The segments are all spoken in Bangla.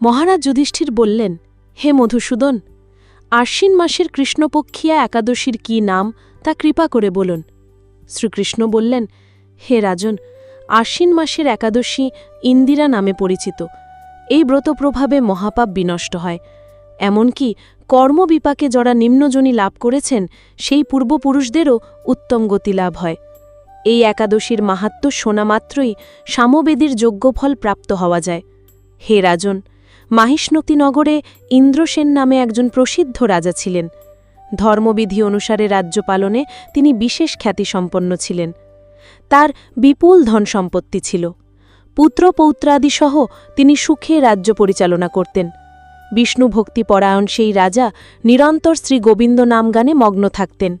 মহারাজ যুধিষ্ঠির বললেন, হে মধুসূদন, আশ্বিন মাসের কৃষ্ণপক্ষিয়া একাদশীর কি নাম তা কৃপা করে বলুন। শ্রীকৃষ্ণ বললেন, হে রাজন, আশ্বিন মাসের একাদশী ইন্দিরা নামে পরিচিত। এই ব্রত প্রভাবে মহাপাপ বিনষ্ট হয়। এমনকি কর্মবিপাকে যারা নিম্নজনী লাভ করেছেন, সেই পূর্বপুরুষদেরও উত্তম গতি লাভ হয়। এই একাদশীর মাহাত্ম শোনা মাত্রই সামবেদীর যোগ্যফল প্রাপ্ত হওয়া যায়। হে রাজন মাহিষ্ণতী নগরে ইন্দ্রসেন নামে একজন প্রসিদ্ধ রাজা ছিলেন। ধর্মবিধি অনুসারে রাজ্য পালনে তিনি বিশেষ খ্যাতিসম্পন্ন ছিলেন। তার বিপুল ধন সম্পত্তি ছিল। পুত্র পৌত্রাদিসহ তিনি সুখে রাজ্য পরিচালনা করতেন। বিষ্ণু ভক্তি পরায়ণ সেই রাজা নিরন্তর শ্রী গোবিন্দ নাম গানে মগ্ন থাকতেন।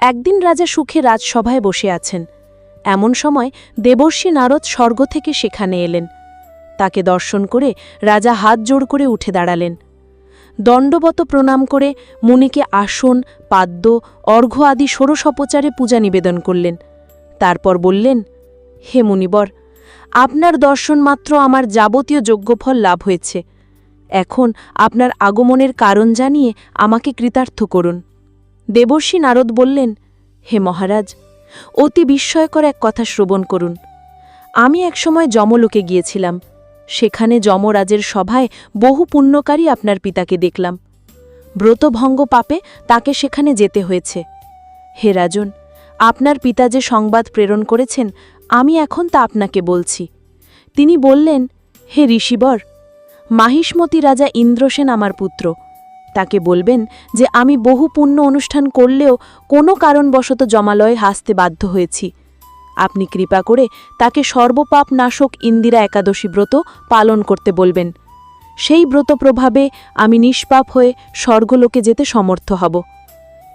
একদিন রাজা সুখে রাজসভায় বসে আছেন। এমন সময় দেবর্ষী নারদ স্বর্গ থেকে সেখানে এলেন। তাকে দর্শন করে রাজা হাত জোড় করে উঠে দাঁড়ালেন। দণ্ডবত প্রণাম করে মুনিকে আসন, পাদ্য, অর্ঘ্য আদি ষোড়শপচারে পূজা নিবেদন করলেন। তারপর বললেন, হে মুনিবর, আপনার দর্শন মাত্র আমার যাবতীয় যোগ্যফল লাভ হয়েছে। এখন আপনার আগমনের কারণ জানিয়ে আমাকে কৃতার্থ করুন। দেবর্ষী নারদ বললেন, হে মহারাজ, অতি বিস্ময়কর এক কথা শ্রবণ করুন। আমি একসময় যমলোকে গিয়েছিলাম। সেখানে যমরাজের সভায় বহু পুণ্যকারী আপনার পিতাকে দেখলাম। ব্রতভঙ্গ পাপে তাকে সেখানে যেতে হয়েছে। হে রাজন, আপনার পিতা যে সংবাদ প্রেরণ করেছেন, আমি এখন তা আপনাকে বলছি। তিনি বললেন, হে ঋষিবর, মাহিষ্মতি রাজা ইন্দ্রসেন আমার পুত্র। তাকে বলবেন যে আমি বহু পুণ্য অনুষ্ঠান করলেও কোনো কারণবশত জমালয়ে হাসতে বাধ্য হয়েছি। আপনি কৃপা করে তাকে সর্বপাপ নাশক ইন্দিরা একাদশী ব্রত পালন করতে বলবেন। সেই ব্রত প্রভাবে আমি নিষ্পাপ হয়ে স্বর্গলোকে যেতে সমর্থ হব।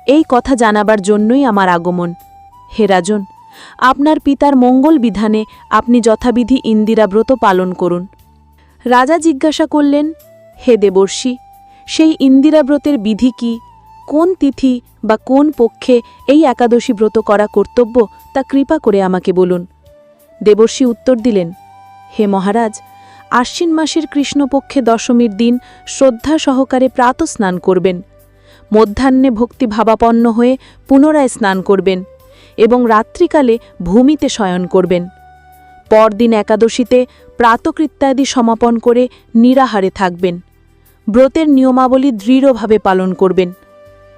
এই কথা জানাবার জন্যই আমার আগমন। হে রাজন, আপনার পিতার মঙ্গল বিধানে আপনি যথাবিধি ইন্দিরা ব্রত পালন করুন। রাজা জিজ্ঞাসা করলেন, হে দেবর্ষি, সেই ইন্দিরা ব্রতের বিধি কি? কোন তিথি বা কোন পক্ষে এই একাদশী ব্রত করা কর্তব্য তা কৃপা করে আমাকে বলুন। দেবর্ষি উত্তর দিলেন, হে মহারাজ, আশ্বিন মাসের কৃষ্ণপক্ষে দশমীর দিন শ্রদ্ধা সহকারে প্রাত স্নান করবেন। মধ্যাহ্নে ভক্তি ভাবাপন্ন হয়ে পুনরায় স্নান করবেন এবং রাত্রিকালে ভূমিতে শয়ন করবেন। পরদিন একাদশীতে প্রাতকৃত্যাদি সমাপন করে নিরাহারে থাকবেন। ব্রতের নিয়মাবলী দৃঢ়ভাবে পালন করবেন।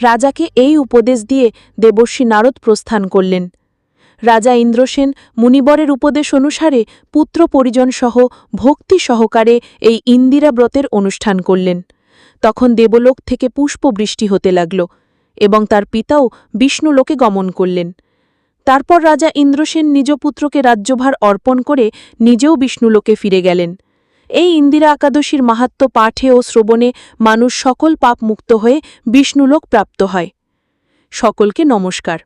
রাজাকে এই উপদেশ দিয়ে দেবর্ষী নারদ প্রস্থান করলেন। রাজা ইন্দ্রসেন মুনিবরের উপদেশ অনুসারে পুত্র পরিজনসহ ভক্তি সহকারে এই ইন্দিরা ব্রতের অনুষ্ঠান করলেন। তখন দেবলোক থেকে পুষ্পবৃষ্টি হতে লাগল এবং তার পিতাও বিষ্ণুলোকে গমন করলেন। তারপর রাজা ইন্দ্রসেন নিজ পুত্রকে রাজ্যভার অর্পণ করে নিজেও বিষ্ণুলোকে ফিরে গেলেন। এই ইন্দিরা একাদশীর মাহাত্ম পাঠে ও শ্রবণে মানুষ সকল পাপ মুক্ত হয়ে বিষ্ণুলোক প্রাপ্ত হয়। সকলকে নমস্কার।